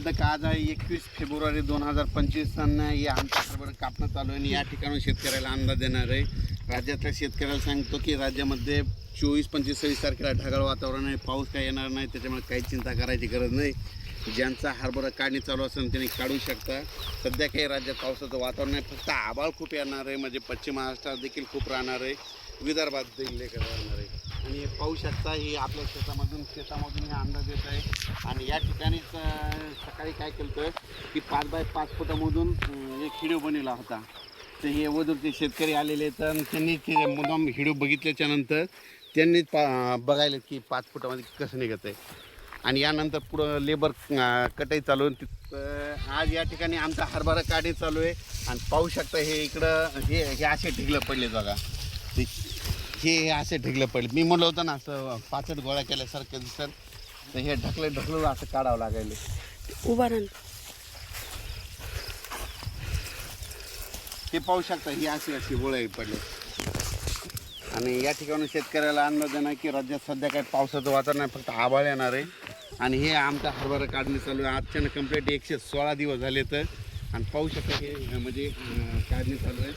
आता आज आहे? एकवीस फेब्रुवारी दोन हजार पंचवीस हे आमच्या हरभरा कापणं चालू आहे आणि या ठिकाणी शेतकऱ्याला अंदाज देणार आहे. राज्यातल्या शेतकऱ्याला सांगतो की राज्यामध्ये चोवीस पंचवीस सव्वीस तारखेला ढगाळ वातावरण आहे. पाऊस काय येणार नाही त्याच्यामुळे काही चिंता करायची गरज नाही. ज्यांचा हरभरा काढणी चालू असेल त्यांनी काढू शकता. सध्या काही राज्यात पावसाचं वातावरण आहे. फक्त आभाळ खूप येणार आहे. म्हणजे पश्चिम महाराष्ट्रात देखील खूप राहणार आहे. विदर्भात देखील लेकर राहणार आहे. आणि पाहू शकता ही आपल्या शेतामधून शेतामधून हे अंदाज येत आहे. आणि या ठिकाणीच सकाळी काय केलं होतं की पाच बाय पाच फुटामधून एक हिडिओ बनवला होता. तर हे वदूरचे शेतकरी आलेले आहेत त्यांनी ते मुद्दाम हिडिओ बघितल्याच्या नंतर त्यांनी पा बघायला की पाच फुटामध्ये कसं निघत आहे. आणि यानंतर पुढं लेबर कटाई चालू आहे. आज या ठिकाणी आमचा हरभरा काढी चालू आहे. आणि पाहू शकता हे इकडं हे हे असे ढिगलं पडले जागा हे असे ढिगलं पडले. मी म्हणलं होतं ना असं पाचट गोळा केल्यासारखं दिसत तर हे ढकले ढकलून असं काढावं लागायले उभा राहा ते पाहू शकता ही अशी अशी गोळे पडले. आणि या ठिकाणी शेतकऱ्याला अंदाज आहे की राज्यात सध्या काय पावसाचं वातावरण आहे फक्त आभाळ येणार आहे. आणि हे आमचा हरभरा काढणी चालू आहे. आजच्यानं कंप्लीट एकशे सोळा दिवस झाले तर. आणि पाहू शकता हे म्हणजे काढणी चालू आहे.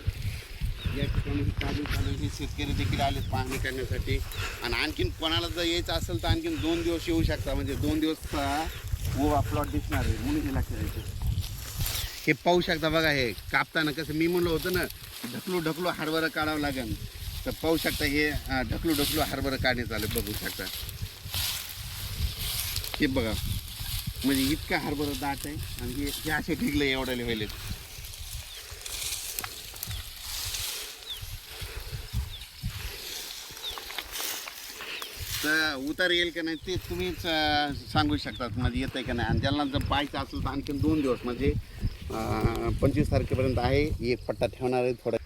या ठिकाणी ही चालू हे शेतकरी देखील आले पाहणी करण्यासाठी. आणि आणखीन कोणाला जर यायचं असेल तर आणखीन दोन दिवस येऊ शकता. म्हणजे दोन दिवस व प्लॉट दिसणार आहे. म्हणून हे लक्षात हे पाहू शकता बघा हे कापताना कसं मी म्हणलं होतं ना ढकलू ढकलू हरभरं काढावं लागेल. तर पाहू शकता हे ढकलू ढकलू हरभरा काढण्यात आलं. बघू शकता. हे बघा. म्हणजे इतका हरभरा दाट आहे. आणि हे असे ढिगले एवढ्याला व्हायलेत. तर उतार येईल का नाही ते तुम्हीच अं, सांगू शकतात म्हणजे येतं आहे का नाही. आणि ज्यांना जर पाहायचं असेल तर आणखीन दोन दिवस म्हणजे पंचवीस तारखेपर्यंत आहे. एक पट्टा ठेवणार आहे थोडा